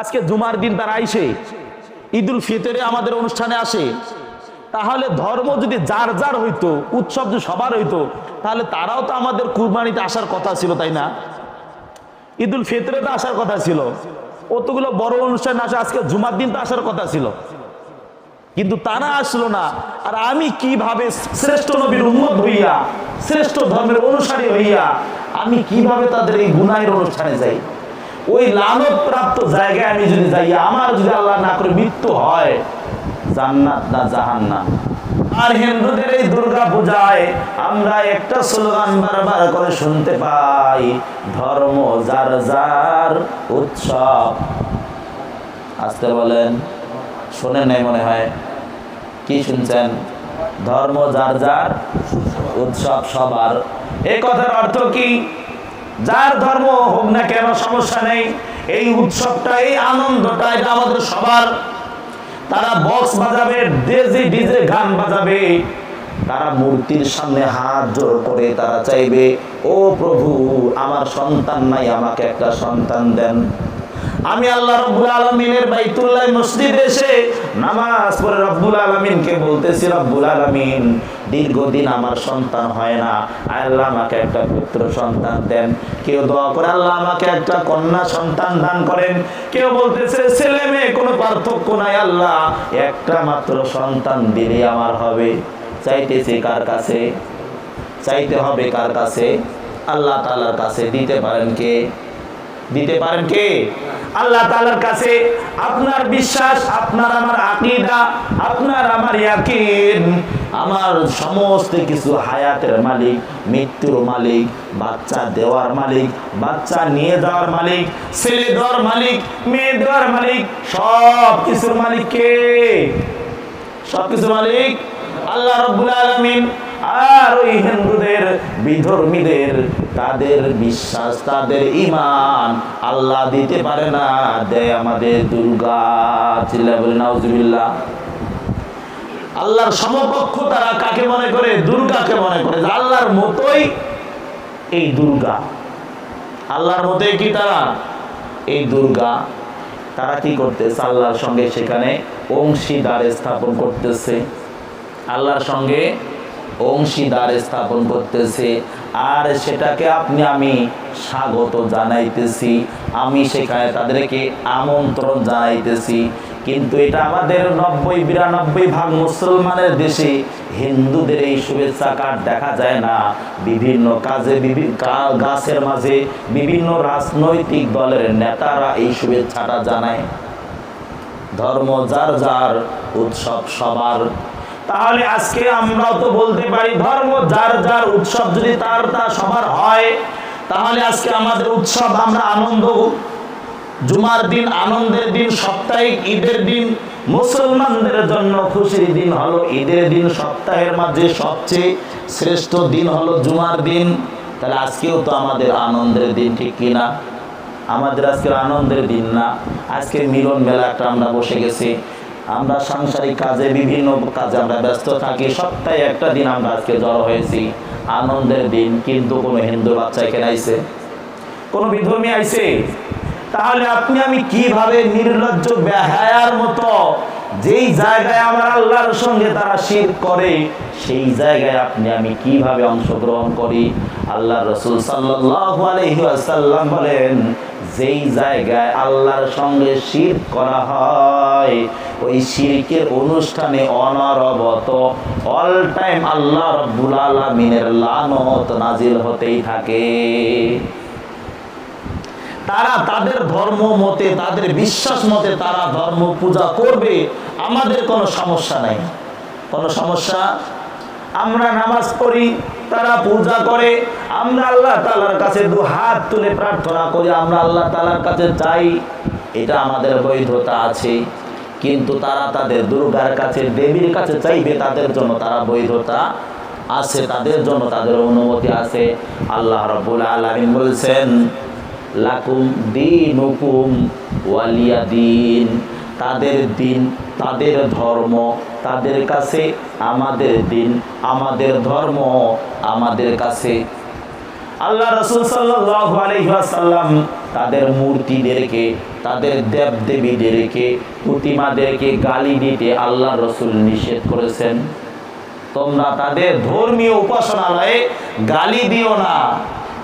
আজকে জুমার দিন তারা আইসে, ঈদুল ফিতরে আমাদের অনুষ্ঠানে আসে। তাহলে ধর্ম যদি যার যার হইতো, উৎসব যদি সবার হইতো, তাহলে তারাও তো আমাদের কুরবানিতে আসার কথা ছিল, তাই না? ঈদুল ফিতরে তো আসার কথা ছিল। অতগুলো বড় অনুষ্ঠান আসে, আজকে জুমার দিন তো আসার কথা ছিল। কিন্তু তারা আসলো না। আর আমি কীভাবে শ্রেষ্ঠ নবীর উন্মত হইয়া, শ্রেষ্ঠ ধর্মের অনুসারী হইয়া, আমি কীভাবে তাদের এই গুনাহের অনুষ্ঠানে যাই? ওই লানত প্রাপ্ত জায়গায় আমি যদি যাই, আমার যদি আল্লাহ না করে মৃত্যু হয়, জান্নাত না আর হিন্দুদের এই দুর্গা পূজায় আমরা একটা স্লোগান বারবার করে শুনতে পাই, ধর্ম যার যার উৎসব। আসতে বলেন, শোনেন নাই মনে হয়? কি শুনছেন? ধর্ম যার যার উৎসব সবার। এই কথার অর্থ কি? যার ধর্ম হোক না কেন সমস্যা নেই। এই উৎসবটা এই আনন্দটা আমাদের সবার। তারা বক্স বাজাবে, ডেজি ডিজে গান বাজাবে। তারা মূর্তির সামনে হাত জোর করে তারা চাইবে, ও প্রভু, আমার সন্তান নাই, আমাকে একটা সন্তান দেন। আমি আল্লাহ রব্বুল আলমিনের বাইতুল্লাহ মসজিদে এসে নামাজ পড়ে রব্বুল আলমিনকে বলতেছি, রব্বুল আলমিন, দীর্ঘদিন আমার সন্তান হয় না। আল্লাহ আমাকে একটা পুত্র সন্তান দেন। কেউ দোয়া করে, আল্লাহ আমাকে একটা কন্যা সন্তান দান করেন। কেউ বলতেছে, ছেলে মেয়ে, কোনো পার্থক্য নাই আল্লাহ, একটা মাত্র সন্তান দিলে আমার হবে। চাইতেছে কার কাছে? চাইতে হবে কার কাছে? আল্লাহ তালার কাছে দিতে পারেন কে? দিতে পারেন কে? আল্লাহ তালার কাছে, আপনার বিশ্বাস, আপনার আমার আকিদা, আপনার আমার ইয়াকিন, আমার সমস্ত কিছু হায়াতের মালিক, মৃত্যুর মালিক, বাচ্চা দেওয়ার মালিক, বাচ্চা নিয়ে যাওয়ার মালিক, ছেলে দেওয়ার মালিক, মেয়ে দেওয়ার মালিক সব কিছুর মালিক কে? সব কিছুর মালিক আল্লাহ রব্বুল আলমিন। আর ওই হিন্দুদের বিধর্মীদের, তাদের বিশ্বাস, তাদের ইমান আল্লাহ দিতে পারে না। দেয় আমাদের দুর্গা চিল্লা বলে, নাউজুবিল্লাহ। আল্লাহর সমকক্ষ তারা কাকে মনে করে? দুর্গাকে মনে করে। আল্লাহর মতোই এই দুর্গা। আল্লাহর মতোই কি তারা? এই দুর্গা। তারা কি করতেছে? আল্লাহর সঙ্গে সেখানে অংশীদার স্থাপন করতেছে। আল্লাহর সঙ্গে অংশীদার স্থাপন করতেছে। আর সেটাকে আপনি, আমি স্বাগত জানাইতেছি। আমি সেখানে তাদেরকে আমন্ত্রণ জানাইতেছি। কিন্তু এটা আমাদের নব্বই, বিরানব্বই ভাগ মুসলমানের দেশে হিন্দুদের এই শুভেচ্ছা কার্ড দেখা যায় না। বিভিন্ন কাজে, বিভিন্ন গাছের মাঝে বিভিন্ন রাজনৈতিক দলের নেতারা এই শুভেচ্ছাটা জানায়। ধর্ম যার যার উৎসব সবার। তাহলে আজকে আমরা তো বলতে পারি, ধর্ম যার যার উৎসব যদি তার তা সবার হয়, তাহলে আজকে আমাদের উৎসব আমরা আনন্দ জুমার দিন আনন্দের দিন, সাপ্তাহিক ঈদের দিন, মুসলমানদের জন্য খুশির দিন হলো ঈদের দিন, সপ্তাহের মাঝে সবচেয়ে শ্রেষ্ঠ দিন হলো জুমার দিন। তাহলে আজকেও তো আমাদের আনন্দের দিন, ঠিক কিনা আমাদের আজকের আনন্দের দিন না। আজকে মিলন মেলাটা আমরা বসে গেছি। আমরা সাংসারিক কাজে, বিভিন্ন কাজে আমরা ব্যস্ত থাকি। সপ্তাহে একটা দিন আমরা আজকে জড়ো হয়েছি। আনন্দের দিন, কিন্তু কোনো হিন্দু বাচ্চা এখানে আইছে? কোনো বিধর্মী আইছে? তাহলে আপনি আমি কীভাবে নির্লজ্জ, বেহায়ার মতো যেই জায়গায় আমার আল্লাহর সঙ্গে তারা শির করে, সেই জায়গায় আপনি আমি কীভাবে অংশগ্রহণ করি? আল্লাহ রসুল সাল্লাহ বলেন, যেই জায়গায় আল্লাহর সঙ্গে শির করা হয়, ওই শিরকের অনুষ্ঠানে অনরবত অল টাইম আল্লাহ রব্বুল আলমিনের লানত নাজিল হতেই থাকে। তারা তাদের ধর্ম মতে, তাদের বিশ্বাস মতে তারা ধর্ম পূজা করবে। আমাদের কোনো সমস্যা নাই। কোনো সমস্যা? আমরা নামাজ পড়ি, তারা পূজা করে। আমরা আল্লাহ তালার কাছে দু হাত তুলে প্রার্থনা করি, আমরা আল্লাহ তালার কাছে চাই এটা আমাদের বৈধতা আছে। কিন্তু তারা তাদের দুর্গার কাছে, দেবীর কাছে চাইবে, তাদের জন্য তারা বৈধতা আছে, তাদের জন্য তাদের অনুমতি আছে। আল্লাহ রবুল আলমিন বলছেন লাকুম দিন হুকুম ওয়ালিয়া দিন। তাদের দিন, তাদের ধর্ম, তাদের কাছে আমাদের দিন, আমাদের ধর্ম, আমাদের কাছে। আল্লাহ রসুল সাল্লাম তাদের মূর্তিদেরকে, তাদের দেব দেবীদেরকে প্রতিমাদেরকে গালি দিতে আল্লাহ রসুল নিষেধ করেছেন। তোমরা তাদের ধর্মীয় উপাসনালয়ে গালি দিও না।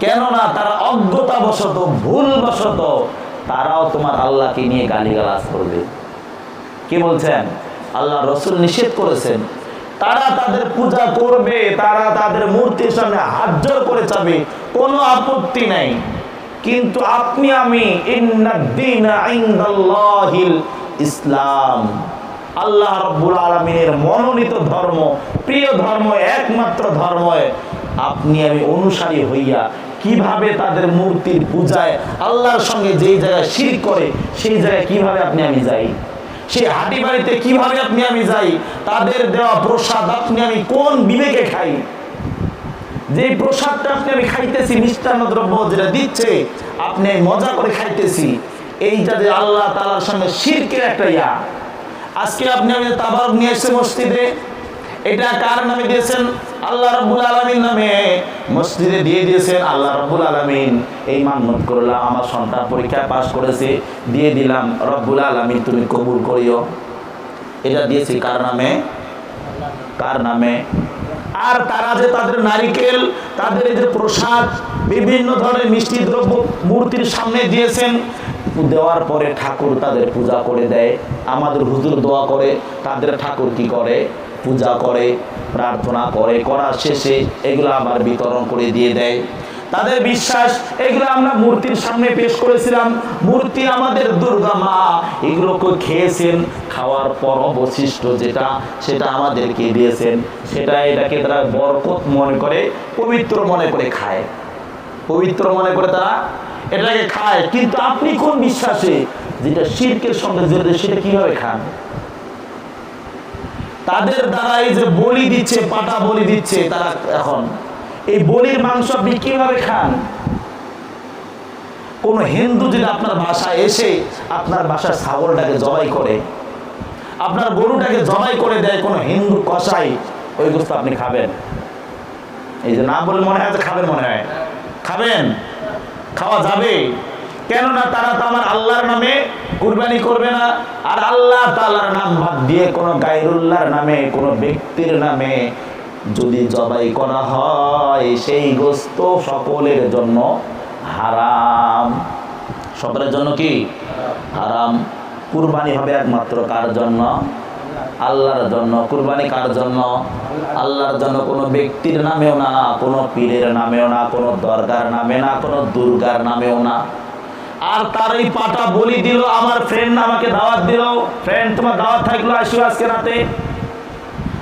কেননা তারা অজ্ঞতাবশত, ভুলবশত তারাও তোমার আল্লাহকে নিয়ে গালিগালাজ করবে। কি বলছেন? আল্লাহ রসুল নিষেধ করেছেন। তারা তাদের পূজা করবে, তারা তাদের মূর্তির সামনে হাত জোর করে যাবে কোনো আপত্তি নাই। কিন্তু আপনি আমি ইসলাম আল্লাহ রব্বুল আলমিনের মনোনীত ধর্ম, প্রিয় ধর্ম, একমাত্র ধর্ম আপনি আমি অনুসারী হইয়া কীভাবে তাদের মূর্তির পূজায় আল্লাহর সঙ্গে যেই জায়গায় শির করে, সেই জায়গায় কীভাবে আপনি আমি যাই? সেই হাটি বাড়িতে কীভাবে আপনি আমি যাই? তাদের দেওয়া প্রসাদ আপনি আমি কোন বিবেকে খাই? যে প্রসাদটা আপনি আমি খাইতেছি, মিষ্টান্ন দ্রব্য যেটা দিচ্ছে, আপনি মজা করে খাইতেছি। এইটা যে আল্লাহ তালার সঙ্গে শিরকের একটা ইয়া। আজকে আপনি আমি তাবারক নিয়ে এসে মসজিদে। এটা কার নামে দিয়েছেন? আল্লাহ রাব্বুল আলামিন নামে। মসজিদে দিয়ে দিয়েছেন আল্লাহ রাব্বুল আলামিন। এই মান্যত করলাম আমার সন্তান পরীক্ষায় পাশ করেছে, দিয়ে দিলাম, রব্বুল আলামিন, তুমি কবুল করিও। এটা দিয়েছি কার নামে? কার নামে? আর তারা যে তাদের নারিকেল, তাদের যে প্রসাদ, বিভিন্ন ধরনের মিষ্টি দ্রব্য মূর্তির সামনে দিয়েছেন, দেওয়ার পরে ঠাকুর তাদের পূজা করে দেয়। আমাদের হুজুর দোয়া করে, তাদের ঠাকুর কি করে, পূজা করে, প্রার্থনা করে, করার শেষে এগুলো আবার বিতরণ করে দিয়ে দেয়। তাদের বিশ্বাস, এগুলো আমরা মূর্তির সামনে পেশ করেছিলাম। মূর্তি আমাদের দুর্গা মা, এগুলোকে খেয়েছেন, খাওয়ার পর অবশিষ্ট যেটা, সেটা আমাদেরকে দিয়েছেন। সেটা এটাকে তারা বরকত মনে করে, পবিত্র মনে করে খায়। পবিত্র মনে করে তারা এটাকে খায়। কিন্তু আপনি কোন বিশ্বাসে যেটা শিরকের সঙ্গে জড়িত, সেটা কীভাবে খান? তাদের দ্বারা এই যে বলি দিচ্ছে, পাটা বলি দিচ্ছে তারা এখন, এই বলির মাংস আপনি কীভাবে খান? কোন হিন্দু যদি আপনার বাসায় এসে আপনার বাসার ছাগলটাকে জবাই করে, আপনার গরুটাকে জবাই করে দেয়, কোন হিন্দু কষাই ওই গোস্ত আপনি খাবেন। এই যে না বলে মনে হয় খাবেন মনে হয়। খাবেন? খাওয়া যাবে? কেননা তারা তো আমার আল্লাহর নামে কুরবানি করবে না। আর আল্লাহ তাআলার নাম বাদ দিয়ে কোনো গায়রুল্লাহর নামে, কোনো ব্যক্তির নামে যদি জবাই করা হয়, সেই গোস্ত সকলের জন্য হারাম। সকলের জন্য কি? হারাম। কুরবানি হবে একমাত্র কার জন্য? আল্লাহর জন্য। কুরবানি কার জন্য? আল্লাহর জন্য কোনো ব্যক্তির নামেও না, কোনো পীরের নামেও না, কোনো দরগার নামে না, কোনো দুর্গার নামেও না। আর তার এই পাটা বলি দিল, আমার ফ্রেন্ড আমাকে দাওয়াত দিল। ফ্রেন্ড তোমার দাওয়াত থাকল, আসিও আজকে রাতে।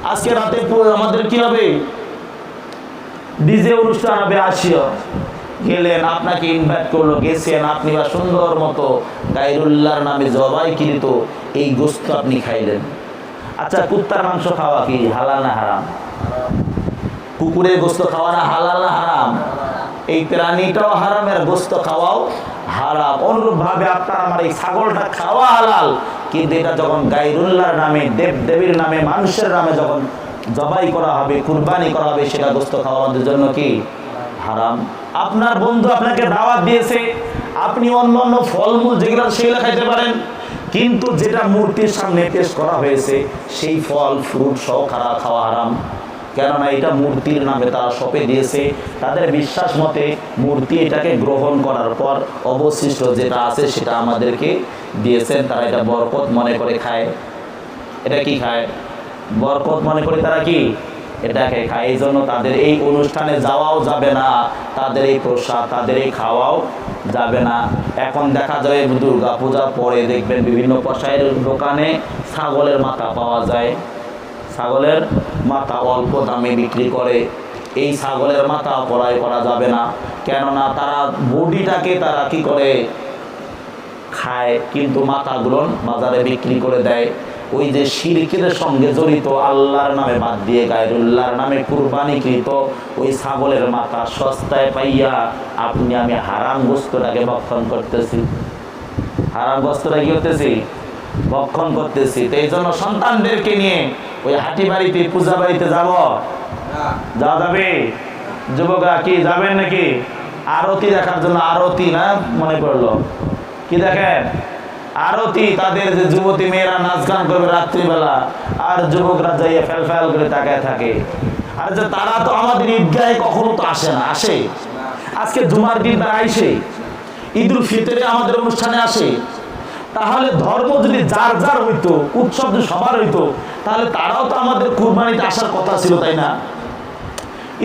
আজকে রাতে আমাদের কি হবে? ডিজে অনুষ্ঠান হবে, আসিও। গেলেন, আপনাকে ইনভাইট করল, গেছেন, আপনি বা সুন্দর মতো গাইরুল্লাহর নামে জবাই কৃত, এই গোস্ত আপনি খাইলেন। আচ্ছা কুত্তার মাংস খাওয়া কি? হালাল না হারাম? কুকুরের গোস্ত খাওয়া না হালাল না হারাম? এই প্রাণীটাও হারামের গোস্ত খাওয়াও হারাম। অনুরূপ ভাবে আপনার আমার এই ছাগলটা খাওয়া হালাল, কিন্তু এটা যখন গাইরুল্লাহর নামে দেব দেবীর নামে, মানুষের নামে যখন জবাই করা হবে, কুরবানি করা হবে, সেটা গোস্ত খাওয়া আমাদের জন্য কি? হারাম। আপনার বন্ধু আপনাকে দাওয়াত দিয়েছে, আপনি অন্য অন্য ফলমূল যেগুলো সেগুলো খাইতে পারেন, কিন্তু যেটা মূর্তির সামনে পেশ করা হয়েছে, সেই ফল ফ্রুট সহ খাওয়া হারাম। কেননা এটা মূর্তির নামে তারা সপে দিয়েছে। তাদের বিশ্বাস মতে মূর্তি এটাকে গ্রহণ করার পর অবশিষ্ট যেটা আছে সেটা আমাদেরকে দিয়েছেন। তারা এটা বরকত মনে করে খায়। এটা কি খায়? বরকত মনে করে তারা কি? এটাকে খায়। এই জন্য তাদের এই অনুষ্ঠানে যাওয়াও যাবে না। তাদের এই প্রসাদ, তাদের এই খাওয়াও যাবে না। এখন দেখা যায় দুর্গা পূজা পরে দেখবেন বিভিন্ন কষায়ের দোকানে ছাগলের মাথা পাওয়া যায়। ছাগলের মাথা অল্প দামে বিক্রি করে। এই ছাগলের মাথা ক্রয় করা যাবে না। কেননা তারা বডিটাকে তারা কি করে খায়, কিন্তু মাথাগুলো বাজারে বিক্রি করে দেয়। ওই যে শিরকের সঙ্গে জড়িত আল্লাহর নামে বাদ দিয়ে গায়রুল্লাহর নামে কুরবানিকৃত ওই ছাগলের মাথা সস্তায় পাইয়া আপনি, আমি হারাম গোস্তটাকে ভক্ষণ করতেছি। হারাম গোস্তটা কি করতেছি? ভক্ষণ করতেছি। তো এই জন্য সন্তানদেরকে নিয়ে ওই হাটি বাড়িতে পূজা বাড়িতে যাব? যাওয়া যাবে? যুবকরা কি যাবেন নাকি? আরতি দেখার জন্য আরতি না মনে পড়ল? কি দেখেন? আরতি তাদের যে যুবতী মেয়েরা নাচ গান করবে রাত্রিবেলা আর যুবকরা যাইয়া ফেল ফেল করে তাকায় থাকে। আর যে তারা তো আমাদের ঈদগাহে কখনো তো আসে না আসে? আজকে জুমার দিন তারা আইসে ঈদুল ফিতরে আমাদের অনুষ্ঠানে আসে। তাহলে ধর্ম যদি যার যার হইতো, উৎসব যদি সবার হইতো, তাহলে তারাও তো আমাদের কুরবানিতে আসার কথা ছিল, তাই না?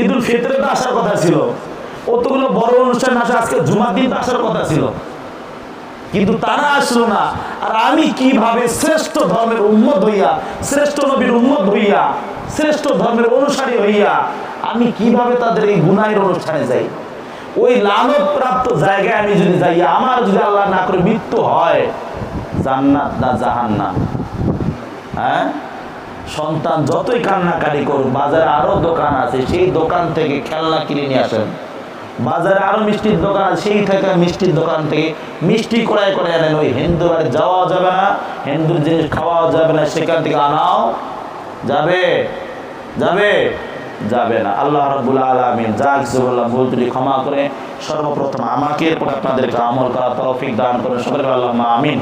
ঈদুল ফিতরে তো আসার কথা ছিল। কতগুলো বড় অনুষ্ঠান আসে আজকে জুমার দিন তো আসার কথা ছিল। কিন্তু তারা আসলো না। আর আমি কীভাবে শ্রেষ্ঠ ধর্মের উন্মত হইয়া, শ্রেষ্ঠ নবীর উন্মত হইয়া, শ্রেষ্ঠ ধর্মের অনুসারী হইয়া, আমি কীভাবে তাদের এই গুনাহের অনুষ্ঠানে যাই? ওই লানত প্রাপ্ত জায়গায় আমি যদি যাই, আমার যদি আল্লাহ না করে মৃত্যু হয় জান্নাত না জাহান্নাম? হ্যাঁ? সন্তান যতই কান্নাকাটি করুক, বাজারে আরও দোকান আছে, সেই দোকান থেকে খেলনা কিনে নিয়ে আসেন। বাজারে আরও মিষ্টির দোকান আছে, সেই থেকে মিষ্টির দোকান থেকে মিষ্টি কড়াই করে আনেন। ওই হিন্দু বাড়ি যাওয়া যাবে না, হিন্দুর জিনিস খাওয়াও যাবে না, সেখান থেকে আনাও যাবে যাবে। যাবে না। আল্লাহ রব্বুল আলমিন যা কিছু বললাম, ভুল ত্রুটি ক্ষমা করে সর্বপ্রথম আমাকে এরপর আপনাদেরকে আমল করা তৌফিক দান করে সকলে আল্লাহ আমিন।